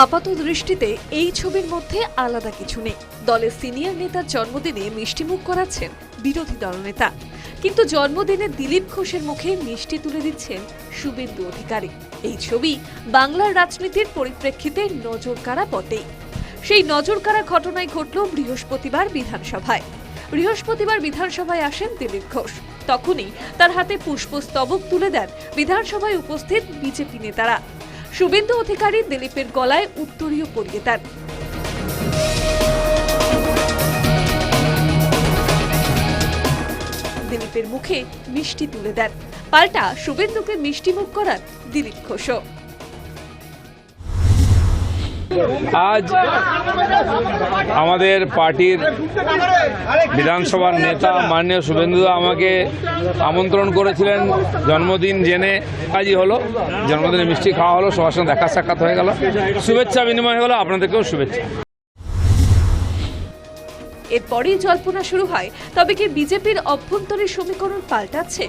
আপাত দৃষ্টিতে এই ছবির মধ্যে আলাদা কিছু নেই। দলের সিনিয়র নেতার জন্মদিনে মিষ্টিমুখ করাচ্ছেন বিরোধী দলনেতা। কিন্তু জন্মদিনে দিলীপ ঘোষের মুখে মিষ্টি তুলে দিচ্ছেন শুভেন্দু অধিকারী। এই ছবি বাংলার রাজনীতির পরিপ্রেক্ষিতে নজর কাড়া বটেই। সেই নজর কাড়া ঘটনায় ঘটল বৃহস্পতিবার বিধানসভায়। বৃহস্পতিবার বিধানসভায় আসেন দিলীপ ঘোষ। তখনই তার হাতে পুষ্পস্তবক তুলে দেন বিধানসভায় উপস্থিত বিজেপি নেতারা। শুভেন্দু অধিকারী দিলীপের গলায় উত্তরীয় পরিয়ে দেন দিলীপের মুখে মিষ্টি তুলে দেন। পাল্টা শুভেন্দুকে মিষ্টি মুখ করার দিলীপ ঘোষও। আজ আমাদের পার্টির বিধানসভার নেতা মাননীয় শুভেন্দু আমাকে আমন্ত্রণ করেছিলেন জন্মদিন জেনে। কাজই হলো, জন্মদিনে মিষ্টি খাওয়া হলো, সবার সঙ্গে দেখা সাক্ষাৎ হয়ে গেল। শুভেচ্ছা বিনিময় হলো, আপনাদেরকেও শুভেচ্ছা। এরপরেই জল্পনা শুরু হয়, তবে কি বিজেপির অভ্যন্তরের সমীকরণ পাল্টাচ্ছে?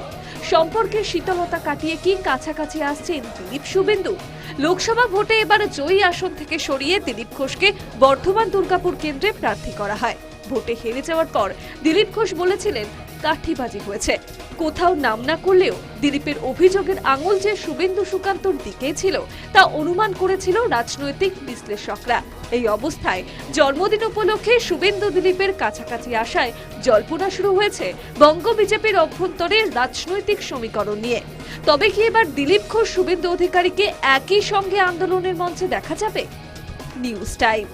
সম্পর্কে শীতলতা কাটিয়ে কি কাছাকাছি আসছেন দিলীপ শুভেন্দু? লোকসভা ভোটে এবার জয়ী আসন থেকে সরিয়ে দিলীপ ঘোষকে বর্ধমান দুর্গাপুর কেন্দ্রে প্রার্থী করা হয়। ভোটে হেরে যাওয়ার পর দিলীপ ঘোষ বলেছিলেন কাঠিবাজি হয়েছে। কোথাও নাম না করলেও দিলীপের অভিযোগের আঙুল যে শুভেন্দু সুকান্তর দিকেই ছিল, তা অনুমান করেছিল রাজনৈতিক বিশ্লেষকরা। এই অবস্থায় জন্মদিন উপলক্ষে শুভেন্দু দিলীপের কাছাকাছি আসায় জল্পনা শুরু হয়েছে বঙ্গ বিজেপির অভ্যন্তরে রাজনৈতিক সমীকরণ নিয়ে। তবে কি এবার দিলীপ ঘোষ শুভেন্দু অধিকারীকে একই সঙ্গে আন্দোলনের মঞ্চে দেখা যাবে? News time.